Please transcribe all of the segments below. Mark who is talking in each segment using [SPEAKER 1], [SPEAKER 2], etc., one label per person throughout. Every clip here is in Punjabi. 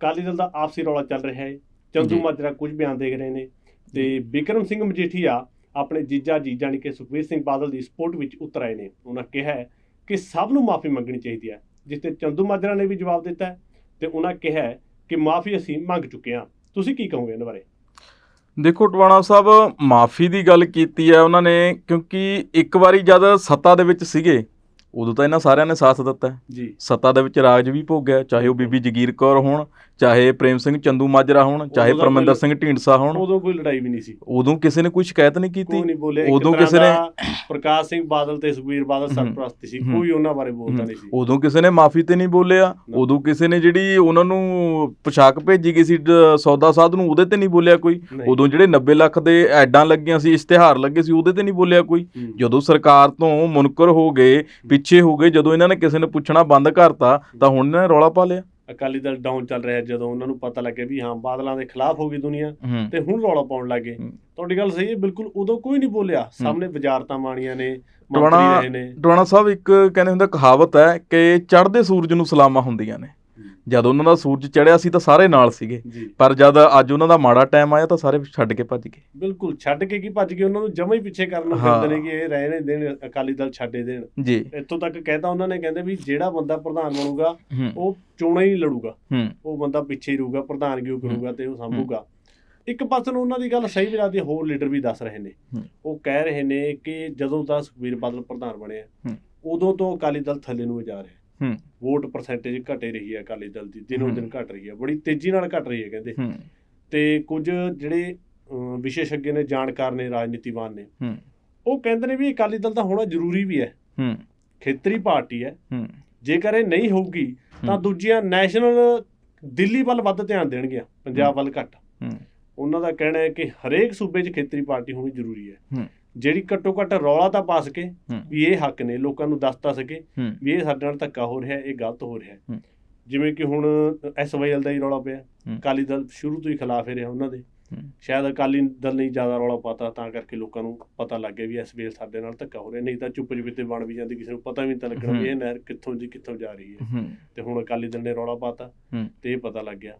[SPEAKER 1] ਅਕਾਲੀ ਦਲ ਦਾ ਆਪਸੀ ਰੌਲਾ ਚੱਲ ਰਿਹਾ ਹੈ। ਚੰਦੂ। ਮਾਜਰਾ ਕੁਝ ਬਿਆਨ ਦੇ ਰਹੇ ਨੇ ਤੇ ਵਿਕਰਮ ਸਿੰਘ ਮਜੀਠੀਆ ਆਪਣੇ ਜੀਜਾ ਜੀ ਜਾਣੀ ਕਿ ਸੁਖਬੀਰ ਸਿੰਘ ਬਾਦਲ ਦੀ ਸਪੋਰਟ ਵਿੱਚ ਉਤਰ ਆਏ ਨੇ। ਉਹਨਾਂ ਕਿਹਾ ਕਿ ਸਭ ਨੂੰ ਮਾਫੀ ਮੰਗਣੀ ਚਾਹੀਦੀ ਹੈ ਜਿਸ ਤੇ ਚੰਦੂ ਮਾਜਰਾ ਨੇ ਵੀ ਜਵਾਬ ਦਿੱਤਾ ਤੇ ਉਹਨਾਂ ਕਿਹਾ ਕਿ ਮਾਫੀ ਅਸੀਂ ਮੰਗ ਚੁੱਕੇ ਹਾਂ। ਤੁਸੀਂ ਕੀ ਕਹੋਗੇ ਇਹਨਾਂ ਬਾਰੇ?
[SPEAKER 2] ਦੇਖੋ ਟਵਾਣਾ ਸਾਹਿਬ ਮਾਫੀ ਦੀ ਗੱਲ ਕੀਤੀ ਹੈ ਉਹਨਾਂ ਨੇ ਕਿਉਂਕਿ ਇੱਕ ਵਾਰੀ ਜਦ ਸੱਤਾ ਦੇ ਵਿੱਚ ਸੀਗੇ ਉਦੋਂ ਤਾਂ ਇਹਨਾਂ ਸਾਰਿਆਂ ਨੇ ਸਾਥ ਦਿੱਤਾ।
[SPEAKER 1] ਜੀ।
[SPEAKER 2] ਸੱਤਾ ਦੇ ਵਿੱਚ ਰਾਜ ਵੀ ਭੋਗਿਆ ਚਾਹੇ ਉਹ ਬੀਬੀ ਜਗੀਰ ਕੌਰ ਹੋਣ ਚਾਹੇ ਪ੍ਰੇਮ ਸਿੰਘ ਚੰਦੂ ਮਾਜਰਾ ਹੋਣ ਚਾਹੇ
[SPEAKER 1] ਉਦੋਂ
[SPEAKER 2] ਪਰਮਿੰਦਰ
[SPEAKER 1] ਕੋਈ-
[SPEAKER 2] ਸਿੰਘ ਢੀਂਡਸਾ ਹੋਣ
[SPEAKER 1] ਉਦੋਂ ਕੋਈ ਲੜਾਈ ਵੀ ਨਹੀਂ ਸੀ
[SPEAKER 2] ਉਦੋਂ ਕਿਸੇ ਨੇ ਕੋਈ ਸ਼ਿਕਾਇਤ ਨਹੀਂ
[SPEAKER 1] ਕੋਈ
[SPEAKER 2] ਕੀਤੀ
[SPEAKER 1] ਨਹੀਂ ਬੋਲਿਆ ਇੱਕ
[SPEAKER 2] ਉਦੋਂ
[SPEAKER 1] ਤਰ੍ਹਾਂ
[SPEAKER 2] ਕਿਸੇ ਨੇ-
[SPEAKER 1] ਦਾ ਪ੍ਰਕਾਸ਼ ਸਿੰਘ ਬਾਦਲ ਤੇ ਸੁਖਬੀਰ ਬਾਦਲ। ਸਰਪ੍ਰਸਤ ਸੀ
[SPEAKER 2] ਹੂੰ।
[SPEAKER 1] ਕੋਈ ਉਹਨਾਂ ਬਾਰੇ ਬੋਲਦਾ ਨਹੀਂ ਸੀ
[SPEAKER 2] ਉਦੋਂ ਕਿਸੇ ਨੇ ਮਾਫੀ ਤੇ ਨਹੀਂ ਬੋਲਿਆ
[SPEAKER 1] ਨਾ।
[SPEAKER 2] ਉਦੋਂ ਕਿਸੇ ਨੇ ਜਿਹੜੀ ਉਹਨਾਂ ਨੂੰ ਪੋਸ਼ਾਕ ਭੇਜੀ ਗਈ ਸੀ ਡ- ਸੌਦਾ ਸਾਧ ਨੂੰ ਉਹਦੇ ਤੇ ਨਹੀਂ ਬੋਲਿਆ ਕੋਈ
[SPEAKER 1] ਨਹੀਂ।
[SPEAKER 2] ਉਦੋਂ ਜਿਹੜੇ 90 ਲੱਖ ਦੇ ਐਡਾਂ ਲੱਗੀਆਂ ਸੀ ਇਸ਼ਤਿਹਾਰ ਲੱਗੇ ਸੀ ਉਹਦੇ ਤੇ ਨਹੀਂ ਬੋਲਿਆ ਕੋਈ
[SPEAKER 1] ਹੂੰ।
[SPEAKER 2] ਜਦੋਂ ਸਰਕਾਰ ਤੋਂ ਮੁਨਕਰ ਹੋ ਗਏ ਪਿੱਛੇ ਹੋ ਗਏ ਜਦੋਂ ਇਹਨਾਂ ਨੇ ਕਿਸੇ ਨੇ ਪੁੱਛਣਾ ਬੰਦ ਕਰਤਾ ਤਾਂ ਹੁਣ ਇਹਨਾਂ ਨੇ ਰੌਲਾ ਪਾ ਲਿਆ
[SPEAKER 1] ਅਕਾਲੀ ਦਲ ਡਾਊਨ ਚੱਲ ਰਿਹਾ ਜਦੋਂ ਉਹਨਾਂ ਨੂੰ ਪਤਾ ਲੱਗਿਆ ਵੀ ਹਾਂ ਬਾਦਲਾਂ ਦੇ ਖਿਲਾਫ ਹੋ ਗਈ ਦੁਨੀਆ ਤੇ ਹੁਣ ਰੌਲਾ ਪਾਉਣ ਲੱਗੇ। ਤੁਹਾਡੀ ਗੱਲ ਸਹੀ ਹੈ ਬਿਲਕੁਲ ਉਦੋਂ ਕੋਈ ਨਹੀਂ ਬੋਲਿਆ। ਸਾਹਮਣੇ ਵਜ਼ਾਰਤਾਂ ਮਾਣੀਆਂ ਨੇ ਮੰਤਰੀ ਰਹੇ ਨੇ।
[SPEAKER 2] ਟਵਾਣਾ ਸਾਹਿਬ ਇੱਕ ਕਹਿੰਦੇ ਹੁੰਦਾ ਕਹਾਵਤ ਹੈ ਕਿ ਚੜ੍ਹਦੇ ਸੂਰਜ ਨੂੰ ਸਲਾਮਾਂ ਹੁੰਦੀਆਂ ਨੇ। ਜਦ ਉਹਨਾਂ ਦਾ ਸੂਰਜ ਚੜ੍ਹਿਆ ਸੀ ਤਾਂ ਸਾਰੇ ਨਾਲ ਸੀਗੇ। ਪਰ ਜਦ ਅੱਜ ਉਹਨਾਂ ਦਾ ਮਾੜਾ ਟਾਈਮ ਆਇਆ ਤਾਂ ਸਾਰੇ ਛੱਡ ਕੇ ਭੱਜ ਗਏ।
[SPEAKER 1] ਬਿਲਕੁਲ ਛੱਡ ਕੇ ਕੀ ਭੱਜ ਗਏ? ਉਹਨਾਂ ਨੂੰ ਜਮਾ ਹੀ ਪਿੱਛੇ ਕਰਨ ਨੂੰ। ਫਿਰਦੇ ਨੇ ਕਿ ਇਹ ਰਹਿ ਨੇ ਦੇਣ ਅਕਾਲੀ ਦਲ ਛੱਡੇ ਦੇਣ।
[SPEAKER 2] ਜੀ।
[SPEAKER 1] ਇੱਥੋਂ ਤੱਕ ਕਹਿਤਾ ਉਹਨਾਂ ਨੇ ਕਹਿੰਦੇ ਵੀ ਜਿਹੜਾ ਬੰਦਾ ਪ੍ਰਧਾਨ ਬਣੂਗਾ ਉਹ ਚੋਣਾਂ ਹੀ ਲੜੂਗਾ। ਉਹ ਬੰਦਾ ਪਿੱਛੇ ਹੀ ਰਹੂਗਾ ਪ੍ਰਧਾਨਗੀ ਉਹ ਕਰੂਗਾ ਤੇ ਉਹ ਸੰਭੂਗਾ। ਇੱਕ ਪਾਸੇ ਨੂੰ ਉਹਨਾਂ ਦੀ ਗੱਲ ਸਹੀ ਵੀ ਲੱਗਦੀ ਹੋਰ ਲੀਡਰ ਵੀ ਦੱਸ ਰਹੇ ਨੇ। ਉਹ ਕਹਿ ਰਹੇ ਨੇ ਕਿ ਜਦੋਂ ਦਾ ਸੁਖਬੀਰ ਬਾਦਲ ਪ੍ਰਧਾਨ ਬਣਿਆ। ਉਦੋਂ ਤੋਂ ਅਕਾਲੀ ਦਲ ਥੱਲੇ ਨੂੰ ਜਾ ਰਿਹਾ।
[SPEAKER 2] ਹੂੰ।
[SPEAKER 1] ਵੋਟ ਪਰਸੈਂਟੇਜ ਘਟੇ ਰਹੀ ਹੈ ਅਕਾਲੀ ਦਲ ਦੀ ਦਿਨੋਂ ਦਿਨ ਘਟ ਰਹੀ ਹੈ ਬੜੀ ਤੇਜ਼ੀ ਨਾਲ ਘਟ ਰਹੀ ਹੈ ਕਹਿੰਦੇ।
[SPEAKER 2] ਹੂੰ।
[SPEAKER 1] ਤੇ ਕੁਝ ਜਿਹੜੇ ਵਿਸ਼ੇਸ਼ੱਗ ਨੇ ਜਾਣਕਾਰ ਨੇ ਰਾਜਨੀਤੀਵਾਨ ਨੇ
[SPEAKER 2] ਹੂੰ।
[SPEAKER 1] ਉਹ ਕਹਿੰਦੇ ਨੇ ਵੀ ਅਕਾਲੀ ਦਲ ਤਾਂ ਹੋਣਾ ਜ਼ਰੂਰੀ ਵੀ ਹੈ।
[SPEAKER 2] ਹੂੰ।
[SPEAKER 1] ਖੇਤਰੀ ਪਾਰਟੀ ਹੈ।
[SPEAKER 2] ਹੂੰ।
[SPEAKER 1] ਜੇਕਰ ਇਹ ਨਹੀਂ ਹੋਊਗੀ ਤਾਂ। ਦੂਜੀਆਂ ਨੈਸ਼ਨਲ ਦਿੱਲੀ ਵੱਲ ਵੱਧ ਧਿਆਨ ਦੇਣਗੀਆਂ ਪੰਜਾਬ ਵੱਲ ਘੱਟ।
[SPEAKER 2] ਹੂੰ।
[SPEAKER 1] ਉਹਨਾਂ ਦਾ ਕਹਿਣਾ ਹੈ ਕਿ ਹਰੇਕ ਸੂਬੇ 'ਚ ਖੇਤਰੀ ਪਾਰਟੀ ਹੋਣੀ ਜ਼ਰੂਰੀ ਹੈ।
[SPEAKER 2] ਹੂੰ।
[SPEAKER 1] ਜਿਹੜੀ ਘੱਟੋ ਘੱਟ ਰੌਲਾ ਤਾਂ ਪਾ ਸਕੇ ਵੀ ਇਹ ਹੱਕ ਨੇ ਲੋਕਾਂ ਨੂੰ ਦੱਸ ਤਾਂ ਸਕੇ ਵੀ ਇਹ ਸਾਡੇ ਨਾਲ ਧੱਕਾ ਹੋ ਰਿਹਾ ਇਹ ਗਲਤ ਹੋ ਰਿਹਾ। ਜਿਵੇਂ ਕਿ ਹੁਣ ਐਸਵਾਈਐਲ ਦਾ ਹੀ ਰੌਲਾ ਪਿਆ।
[SPEAKER 2] ਹੂੰ।
[SPEAKER 1] ਅਕਾਲੀ ਦਲ ਸ਼ੁਰੂ ਤੋਂ ਹੀ ਖਿਲਾਫ ਹੀ ਰਿਹਾ ਉਹਨਾਂ ਦੇ। ਸ਼ਾਇਦ ਅਕਾਲੀ ਦਲ ਨੇ ਜ਼ਿਆਦਾ ਰੌਲਾ ਪਾਤਾ ਤਾਂ ਕਰਕੇ ਲੋਕਾਂ ਨੂੰ ਪਤਾ ਲੱਗ ਗਿਆ ਵੀ ਐਸਵਾਈਐਲ ਸਾਡੇ ਨਾਲ ਧੱਕਾ ਹੋ ਰਿਹਾ। ਨਹੀਂ ਤਾਂ ਚੁੱਪ ਚੁਪੀਤੇ ਬਣ ਵੀ ਜਾਂਦੀ ਕਿਸੇ ਨੂੰ ਪਤਾ ਵੀ ਨਹੀਂ ਤਾਂ ਲੱਗਣਾ ਵੀ ਇਹ ਨਹਿਰ ਕਿੱਥੋਂ ਦੀ ਕਿੱਥੋਂ ਜਾ ਰਹੀ ਹੈ। ਤੇ ਹੁਣ ਅਕਾਲੀ ਦਲ ਨੇ ਰੌਲਾ ਪਾਤਾ ਤੇ ਇਹ ਪਤਾ ਲੱਗ ਗਿਆ।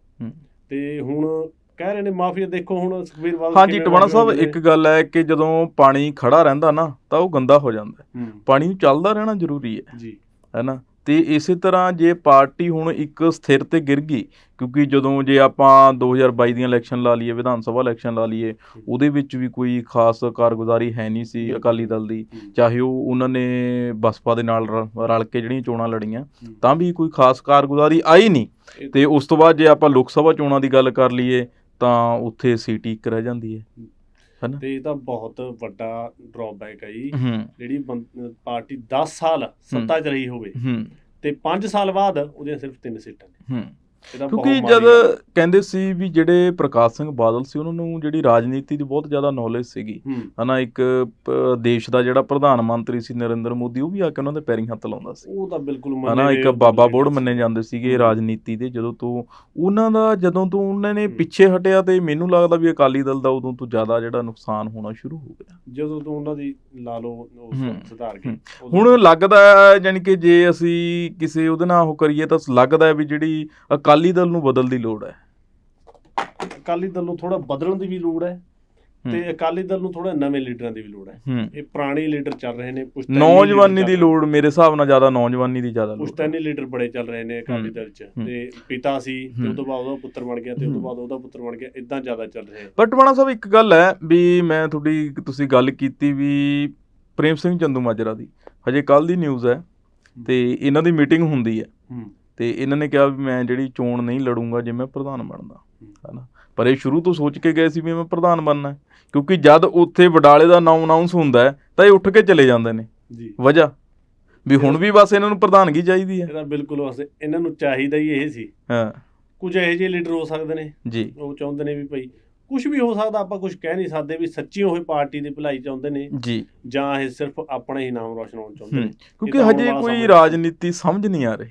[SPEAKER 1] ਤੇ ਹੁਣ ਕਹਿ ਰਹੇ ਨੇ ਮਾਫੀਆ ਦੇਖੋ ਹੁਣ ਸੁਖਬੀਰ ਬਾਦਲ
[SPEAKER 2] ਹਾਂਜੀ ਟਵਾਣਾ
[SPEAKER 1] ਮਾਫ਼ੀ
[SPEAKER 2] ਸਾਹਿਬ ਇੱਕ ਗੱਲ ਹੈ ਕਿ ਜਦੋਂ ਪਾਣੀ ਖੜਾ ਰਹਿੰਦਾ ਨਾ ਤਾਂ ਉਹ ਗੰਦਾ ਹੋ ਜਾਂਦਾ ਪਾਣੀ ਨੂੰ ਚੱਲਦਾ ਰਹਿਣਾ ਜ਼ਰੂਰੀ ਹੈ।
[SPEAKER 1] ਜੀ।
[SPEAKER 2] ਹੈਨਾ? ਤੇ ਇਸੇ ਤਰ੍ਹਾਂ ਜੇ ਪਾਰਟੀ ਹੁਣ ਇੱਕ ਸਥਿਰ ਤੇ ਗਿਰ ਗਈ ਕਿਉਂਕਿ ਜਦੋਂ ਜੇ ਆਪਾਂ 2022 ਦੀਆਂ ਇਲੈਕਸ਼ਨ ਲਾ ਲਈਏ ਵਿਧਾਨ ਸਭਾ ਇਲੈਕਸ਼ਨ ਲਾ ਲਈਏ ਉਹਦੇ ਵਿੱਚ ਵੀ ਕੋਈ ਖਾਸ ਕਾਰਗੁਜ਼ਾਰੀ ਹੈ ਨਹੀਂ ਸੀ ਅਕਾਲੀ ਦਲ ਦੀ। ਚਾਹੇ ਉਹ ਉਹਨਾਂ ਨੇ ਬਸਪਾ ਦੇ ਨਾਲ ਰਲ ਕੇ ਜਿਹੜੀਆਂ ਚੋਣਾਂ ਲੜੀਆਂ। ਤਾਂ ਵੀ ਕੋਈ ਖਾਸ ਕਾਰਗੁਜ਼ਾਰੀ ਆਈ ਨਹੀਂ। ਤੇ ਉਸ ਤੋਂ ਬਾਅਦ ਜੇ ਆਪਾਂ ਲੋਕ ਸਭਾ ਚੋਣਾਂ ਦੀ ਗੱਲ ਕਰ ਲਈਏ ਤਾਂ ਉੱਥੇ ਸੀਟ ਇੱਕ ਰਹਿ ਜਾਂਦੀ ਹੈ। ਹੈਨਾ?
[SPEAKER 1] ਤੇ ਇਹ ਤਾਂ ਬਹੁਤ ਵੱਡਾ ਡਰਾਬੈਕ ਹੈ ਜੀ। ਜਿਹੜੀ ਪਾਰਟੀ 10 ਸਾਲ ਸੱਤਾ 'ਚ ਰਹੀ ਹੋਵੇ ਤੇ 5 ਸਾਲ ਬਾਅਦ ਉਹਦੀਆਂ ਸਿਰਫ 3 ਸੀਟਾਂ ਨੇ।
[SPEAKER 2] ਕਿਉਂਕਿ ਜਦ। ਕਹਿੰਦੇ ਸੀ ਵੀ ਜਿਹੜੇ ਪ੍ਰਕਾਸ਼ ਸਿੰਘ ਬਾਦਲ ਸੀ ਉਹਨਾਂ ਨੂੰ ਜਿਹੜੀ ਰਾਜਨੀਤੀ ਦੀ ਬਹੁਤ ਜ਼ਿਆਦਾ ਨੌਲੇਜ ਸੀਗੀ ਹਨਾ ਇੱਕ ਦੇਸ਼ ਦਾ ਜਿਹੜਾ ਪ੍ਰਧਾਨ ਮੰਤਰੀ ਸੀ ਨਰਿੰਦਰ ਮੋਦੀ ਉਹ ਵੀ ਆ ਕੇ ਉਹਨਾਂ ਦੇ ਪੈਰੀਂ ਹੱਥ ਲਾਉਂਦਾ ਸੀ
[SPEAKER 1] ਉਹ ਤਾਂ ਬਿਲਕੁਲ
[SPEAKER 2] ਹਨਾ
[SPEAKER 1] ਮੰਨੇ
[SPEAKER 2] ਇੱਕ
[SPEAKER 1] ਗਏ
[SPEAKER 2] ਬਾਬਾ ਬੋੜ। ਮੰਨੇ ਜਾਂਦੇ ਸੀਗੇ। ਰਾਜਨੀਤੀ ਦੇ ਜਦੋਂ ਤੋਂ ਉਹਨਾਂ ਦਾ ਜਦੋਂ ਤੋਂ ਉਹਨਾਂ ਨੇ। ਪਿੱਛੇ ਹਟਿਆ ਤੇ ਮੈਨੂੰ ਲੱਗਦਾ ਵੀ ਅਕਾਲੀ ਦਲ ਦਾ ਉਦੋਂ ਤੋਂ ਜ਼ਿਆਦਾ ਜਿਹੜਾ ਨੁਕਸਾਨ ਹੋਣਾ ਸ਼ੁਰੂ ਹੋ ਗਿਆ
[SPEAKER 1] ਜਦੋਂ ਤੋਂ ਉਹਨਾਂ ਦੀ ਲਾ ਲਓ
[SPEAKER 2] ਹੂੰ।
[SPEAKER 1] ਸੁਧਾਰ। ਉਦੋਂ
[SPEAKER 2] ਹੁਣ ਲੱਗਦਾ ਯਾਨੀ ਕਿ ਜੇ ਅਸੀਂ ਕਿਸੇ ਉਹਦੇ ਨਾਲ ਉਹ ਕਰੀਏ ਤਾਂ ਲੱਗਦਾ ਵੀ ਜਿਹੜੀ ਅਕਾਲੀ ਦਲ ਨੂੰ ਬਦਲ ਦੀ ਲੋੜ ਹੈ
[SPEAKER 1] ਅਕਾਲੀ ਦਲ ਨੂੰ ਥੋੜਾ ਬਦਲਣ ਦੀ ਵੀ ਲੋੜ ਹੈ। ਤੇ ਅਕਾਲੀ ਦਲ ਨੂੰ ਥੋੜਾ ਨਵੇਂ ਲੀਡਰਾਂ ਦੀ ਵੀ ਲੋੜ ਹੈ ਇਹ ਪੁਰਾਣੇ ਲੀਡਰ ਚੱਲ ਰਹੇ ਨੇ ਪੁਸ਼ਤੈਨੀ
[SPEAKER 2] ਨੌਜਵਾਨੀ ਦੀ ਲੋੜ ਮੇਰੇ ਹਿਸਾਬ ਨਾਲ ਜ਼ਿਆਦਾ ਨੌਜਵਾਨੀ ਦੀ ਜ਼ਿਆਦਾ ਲੋੜ।
[SPEAKER 1] ਪੁਸ਼ਤੈਨੀ ਲੀਡਰ ਬੜੇ ਚੱਲ ਰਹੇ ਨੇ ਅਕਾਲੀ। ਦਲ 'ਚ। ਤੇ ਪਿਤਾ ਸੀ ਤੇ। ਉਸ ਤੋਂ ਬਾਅਦ ਉਹਦਾ ਪੁੱਤਰ ਬਣ ਗਿਆ ਤੇ ਉਸ ਤੋਂ। ਬਾਅਦ ਉਹਦਾ ਪੁੱਤਰ ਬਣ ਗਿਆ ਇਦਾਂ ਜ਼ਿਆਦਾ ਚੱਲ ਰਿਹਾ ਹੈ
[SPEAKER 2] ਟਵਾਣਾ ਸਾਹਿਬ ਇੱਕ ਗੱਲ ਹੈ ਵੀ ਮੈਂ ਤੁਹਾਡੀ ਤੁਸੀਂ ਗੱਲ ਕੀਤੀ ਵੀ ਪ੍ਰੇਮ ਸਿੰਘ ਚੰਦੂ ਮਾਜਰਾ ਦੀ ਹਜੇ ਕੱਲ ਦੀ ਨਿਊਜ਼ ਹੈ ਤੇ ਇਹਨਾਂ ਦੀ ਮੀਟਿੰਗ ਹੁੰਦੀ ਹੂੰ ਤੇ ਇਹਨਾਂ ਨੇ ਕਿਹਾ ਵੀ ਮੈਂ ਜਿਹੜੀ ਚੋਣ ਨਹੀਂ ਲੜੂੰਗਾ ਜੇ ਮੈਂ ਪ੍ਰਧਾਨ ਬਣਦਾ ਹਨਾ? ਪਰ ਇਹ ਸ਼ੁਰੂ ਤੋਂ ਸੋਚ ਕੇ ਗਏ ਸੀ ਵੀ ਮੈਂ ਪ੍ਰਧਾਨ ਬਣਨਾ। ਕਿਉਂਕਿ ਜਦ ਉੱਥੇ ਵਡਾਲੇ ਦਾ ਨਾਮ ਅਨਾਉਂਸ ਹੁੰਦਾ ਹੈ ਤਾਂ ਇਹ ਉੱਠ ਕੇ ਚਲੇ ਜਾਂਦੇ ਨੇ।
[SPEAKER 1] ਜੀ।
[SPEAKER 2] ਵਜ੍ਹਾ? ਵੀ ਹੁਣ ਵੀ ਬਸ ਇਹਨਾਂ ਨੂੰ ਪ੍ਰਧਾਨਗੀ ਚਾਹੀਦੀ ਹੈ।
[SPEAKER 1] ਇਹਦਾ ਬਿਲਕੁਲ ਵਸੇ ਇਹਨਾਂ ਨੂੰ ਚਾਹੀਦਾ ਹੀ ਇਹ ਸੀ।
[SPEAKER 2] ਹਾਂ।
[SPEAKER 1] ਕੁਝ ਇਹੋ ਜਿਹੇ ਲੀਡਰ ਹੋ ਸਕਦੇ ਨੇ।
[SPEAKER 2] ਜੀ।
[SPEAKER 1] ਉਹ ਚਾਹੁੰਦੇ ਨੇ ਵੀ ਭਾਈ ਕੁਝ ਵੀ ਹੋ ਸਕਦਾ ਆਪਾਂ ਕੁਝ ਕਹਿ ਨਹੀਂ ਸਕਦੇ ਵੀ ਸੱਚੀ ਉਹ ਪਾਰਟੀ ਦੀ ਭਲਾਈ ਚਾਹੁੰਦੇ ਨੇ।
[SPEAKER 2] ਜੀ।
[SPEAKER 1] ਜਾਂ ਇਹ ਸਿਰਫ ਆਪਣਾ ਹੀ ਨਾਮ ਰੋਸ਼ਨ ਹੋਣਾ ਚਾਹੁੰਦੇ ਨੇ।
[SPEAKER 2] ਕਿਉਂਕਿ ਹਜੇ ਕੋਈ ਰਾਜਨੀਤੀ ਸਮਝ ਨਹੀਂ ਆ ਰਹੀ।